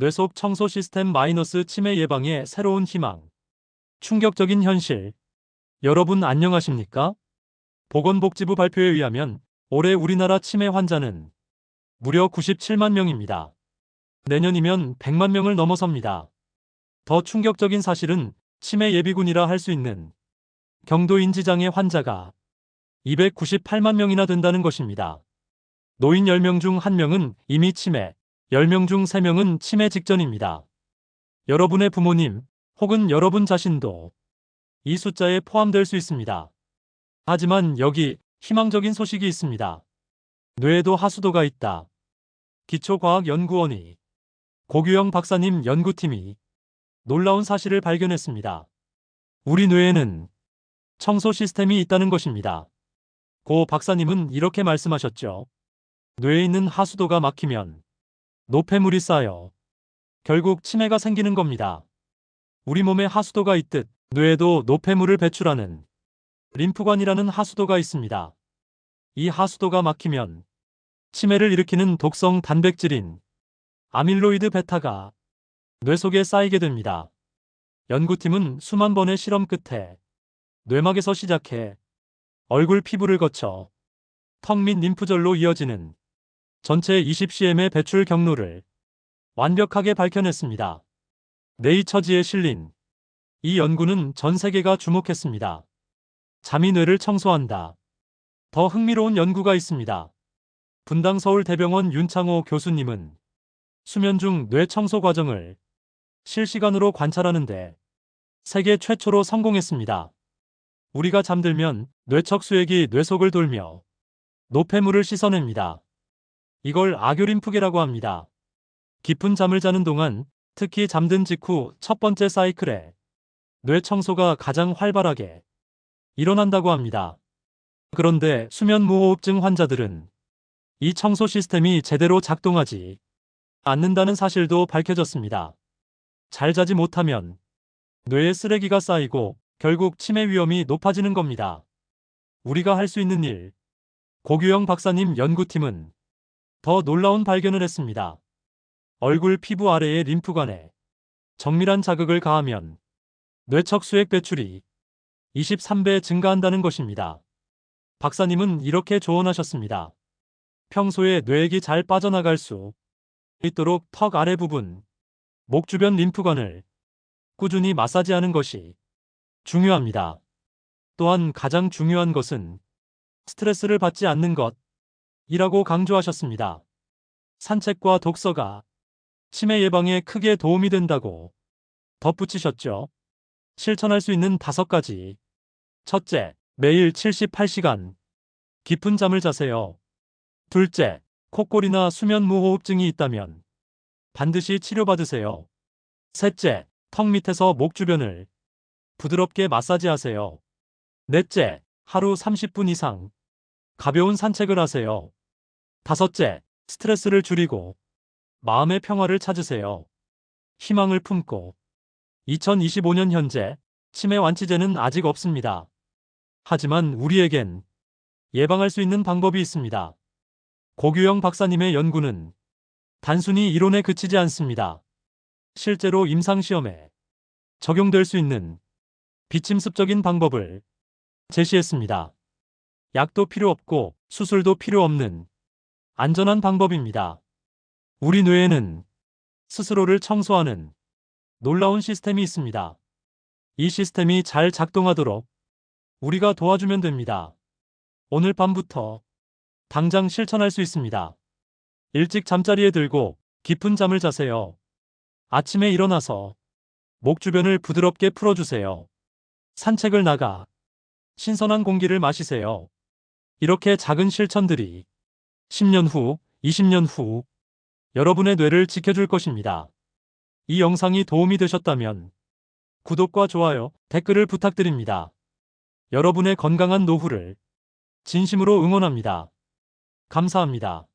뇌속 청소 시스템 마이너스 치매 예방의 새로운 희망. 충격적인 현실. 여러분 안녕하십니까? 보건복지부 발표에 의하면 올해 우리나라 치매 환자는 무려 97만 명입니다. 내년이면 100만 명을 넘어섭니다. 더 충격적인 사실은 치매 예비군이라 할 수 있는 경도 인지장애 환자가 298만 명이나 된다는 것입니다. 노인 10명 중 1명은 이미 치매, 10명 중 3명은 치매 직전입니다. 여러분의 부모님 혹은 여러분 자신도 이 숫자에 포함될 수 있습니다. 하지만 여기 희망적인 소식이 있습니다. 뇌에도 하수도가 있다. 기초과학연구원이 고규영 박사님 연구팀이 놀라운 사실을 발견했습니다. 우리 뇌에는 청소 시스템이 있다는 것입니다. 고 박사님은 이렇게 말씀하셨죠. 뇌에 있는 하수도가 막히면 노폐물이 쌓여 결국 치매가 생기는 겁니다. 우리 몸에 하수도가 있듯 뇌에도 노폐물을 배출하는 림프관이라는 하수도가 있습니다. 이 하수도가 막히면 치매를 일으키는 독성 단백질인 아밀로이드 베타가 뇌 속에 쌓이게 됩니다. 연구팀은 수만 번의 실험 끝에 뇌막에서 시작해 얼굴 피부를 거쳐 턱 및 림프절로 이어지는 전체 20cm의 배출 경로를 완벽하게 밝혀냈습니다. 네이처지에 실린 이 연구는 전 세계가 주목했습니다. 잠이 뇌를 청소한다. 더 흥미로운 연구가 있습니다. 분당 서울대병원 윤창호 교수님은 수면 중 뇌 청소 과정을 실시간으로 관찰하는데 세계 최초로 성공했습니다. 우리가 잠들면 뇌척 수액이 뇌 속을 돌며 노폐물을 씻어냅니다. 이걸 아교림프계라고 합니다. 깊은 잠을 자는 동안 특히 잠든 직후 첫 번째 사이클에 뇌 청소가 가장 활발하게 일어난다고 합니다. 그런데 수면 무호흡증 환자들은 이 청소 시스템이 제대로 작동하지 않는다는 사실도 밝혀졌습니다. 잘 자지 못하면 뇌에 쓰레기가 쌓이고 결국 치매 위험이 높아지는 겁니다. 우리가 할 수 있는 일. 고규영 박사님 연구팀은 더 놀라운 발견을 했습니다. 얼굴 피부 아래의 림프관에 정밀한 자극을 가하면 뇌척 수액 배출이 23배 증가한다는 것입니다. 박사님은 이렇게 조언하셨습니다. 평소에 뇌액이 잘 빠져나갈 수 있도록 턱 아래 부분, 목 주변 림프관을 꾸준히 마사지하는 것이 중요합니다. 또한 가장 중요한 것은 스트레스를 받지 않는 것 이라고 강조하셨습니다. 산책과 독서가 치매 예방에 크게 도움이 된다고 덧붙이셨죠. 실천할 수 있는 다섯 가지. 첫째, 매일 78시간 깊은 잠을 자세요. 둘째, 콧골이나 수면 무호흡증이 있다면 반드시 치료받으세요. 셋째, 턱 밑에서 목 주변을 부드럽게 마사지하세요. 넷째, 하루 30분 이상 가벼운 산책을 하세요. 다섯째, 스트레스를 줄이고 마음의 평화를 찾으세요. 희망을 품고 2025년 현재 치매 완치제는 아직 없습니다. 하지만 우리에겐 예방할 수 있는 방법이 있습니다. 고규영 박사님의 연구는 단순히 이론에 그치지 않습니다. 실제로 임상시험에 적용될 수 있는 비침습적인 방법을 제시했습니다. 약도 필요 없고 수술도 필요 없는 안전한 방법입니다. 우리 뇌에는 스스로를 청소하는 놀라운 시스템이 있습니다. 이 시스템이 잘 작동하도록 우리가 도와주면 됩니다. 오늘 밤부터 당장 실천할 수 있습니다. 일찍 잠자리에 들고 깊은 잠을 자세요. 아침에 일어나서 목 주변을 부드럽게 풀어주세요. 산책을 나가 신선한 공기를 마시세요. 이렇게 작은 실천들이 10년 후, 20년 후 여러분의 뇌를 지켜줄 것입니다. 이 영상이 도움이 되셨다면 구독과 좋아요, 댓글을 부탁드립니다. 여러분의 건강한 노후를 진심으로 응원합니다. 감사합니다.